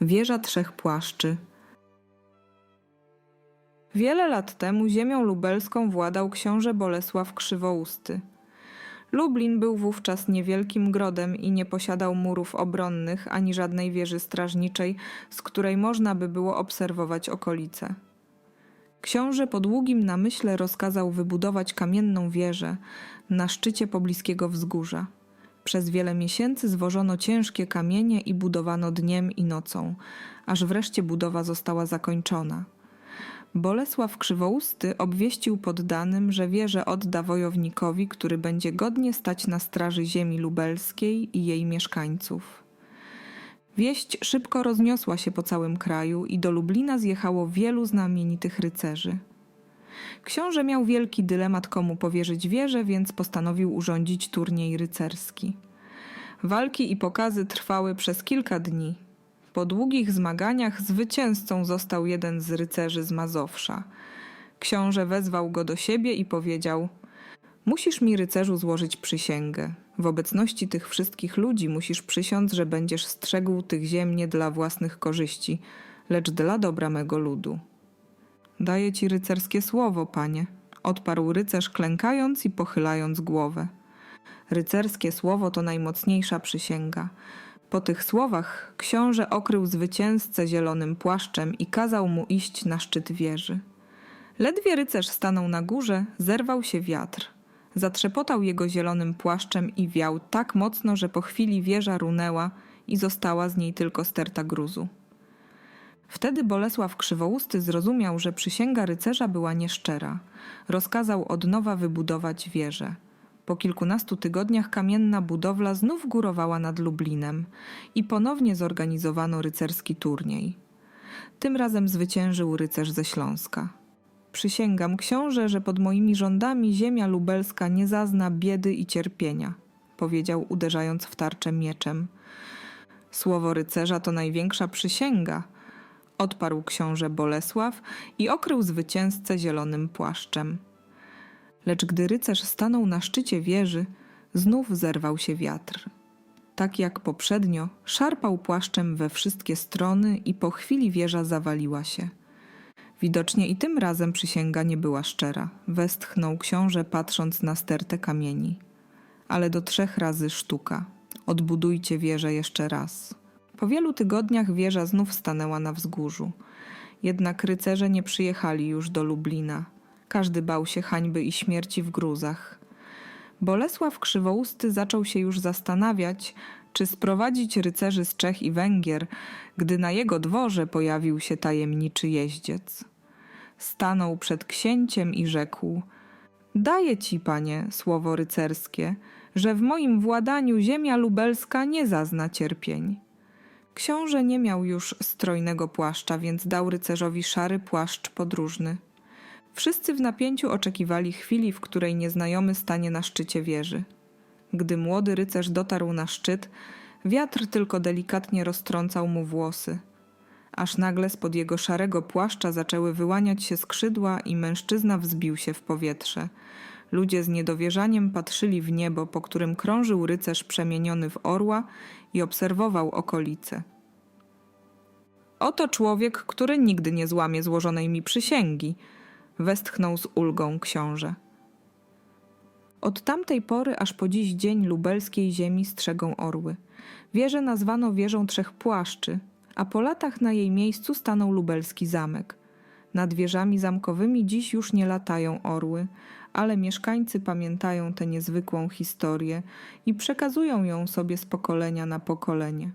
Wieża Trzech Płaszczy. Wiele lat temu ziemią lubelską władał książę Bolesław Krzywousty. Lublin był wówczas niewielkim grodem i nie posiadał murów obronnych ani żadnej wieży strażniczej, z której można by było obserwować okolice. Książę po długim namyśle rozkazał wybudować kamienną wieżę na szczycie pobliskiego wzgórza. Przez wiele miesięcy zwożono ciężkie kamienie i budowano dniem i nocą, aż wreszcie budowa została zakończona. Bolesław Krzywousty obwieścił poddanym, że wieżę odda wojownikowi, który będzie godnie stać na straży ziemi lubelskiej i jej mieszkańców. Wieść szybko rozniosła się po całym kraju i do Lublina zjechało wielu znamienitych rycerzy. Książę miał wielki dylemat, komu powierzyć wieżę, więc postanowił urządzić turniej rycerski. Walki i pokazy trwały przez kilka dni. Po długich zmaganiach zwycięzcą został jeden z rycerzy z Mazowsza. Książę wezwał go do siebie i powiedział: Musisz mi, rycerzu, złożyć przysięgę. W obecności tych wszystkich ludzi musisz przysiąc, że będziesz strzegł tych ziem nie dla własnych korzyści, lecz dla dobra mego ludu. Daję ci rycerskie słowo, panie, odparł rycerz, klękając i pochylając głowę. Rycerskie słowo to najmocniejsza przysięga. Po tych słowach książę okrył zwycięzcę zielonym płaszczem i kazał mu iść na szczyt wieży. Ledwie rycerz stanął na górze, zerwał się wiatr. Zatrzepotał jego zielonym płaszczem i wiał tak mocno, że po chwili wieża runęła i została z niej tylko sterta gruzu. Wtedy Bolesław Krzywousty zrozumiał, że przysięga rycerza była nieszczera. Rozkazał od nowa wybudować wieżę. Po kilkunastu tygodniach kamienna budowla znów górowała nad Lublinem i ponownie zorganizowano rycerski turniej. Tym razem zwyciężył rycerz ze Śląska. Przysięgam, książę, że pod moimi rządami ziemia lubelska nie zazna biedy i cierpienia, powiedział, uderzając w tarczę mieczem. Słowo rycerza to największa przysięga, odparł książę Bolesław i okrył zwycięzcę zielonym płaszczem. Lecz gdy rycerz stanął na szczycie wieży, znów zerwał się wiatr. Tak jak poprzednio, szarpał płaszczem we wszystkie strony i po chwili wieża zawaliła się. Widocznie i tym razem przysięga nie była szczera. Westchnął książę, patrząc na stertę kamieni. Ale do trzech razy sztuka. Odbudujcie wieżę jeszcze raz. Po wielu tygodniach wieża znów stanęła na wzgórzu. Jednak rycerze nie przyjechali już do Lublina. Każdy bał się hańby i śmierci w gruzach. Bolesław Krzywousty zaczął się już zastanawiać, czy sprowadzić rycerzy z Czech i Węgier, gdy na jego dworze pojawił się tajemniczy jeździec. Stanął przed księciem i rzekł: Daję ci, panie, słowo rycerskie, że w moim władaniu ziemia lubelska nie zazna cierpień. Książę nie miał już strojnego płaszcza, więc dał rycerzowi szary płaszcz podróżny. Wszyscy w napięciu oczekiwali chwili, w której nieznajomy stanie na szczycie wieży. Gdy młody rycerz dotarł na szczyt, wiatr tylko delikatnie roztrącał mu włosy. Aż nagle spod jego szarego płaszcza zaczęły wyłaniać się skrzydła i mężczyzna wzbił się w powietrze. Ludzie z niedowierzaniem patrzyli w niebo, po którym krążył rycerz przemieniony w orła i obserwował okolice. Oto człowiek, który nigdy nie złamie złożonej mi przysięgi, westchnął z ulgą książę. Od tamtej pory aż po dziś dzień lubelskiej ziemi strzegą orły. Wieżę nazwano wieżą trzech płaszczy, a po latach na jej miejscu stanął lubelski zamek. Nad wieżami zamkowymi dziś już nie latają orły, ale mieszkańcy pamiętają tę niezwykłą historię i przekazują ją sobie z pokolenia na pokolenie.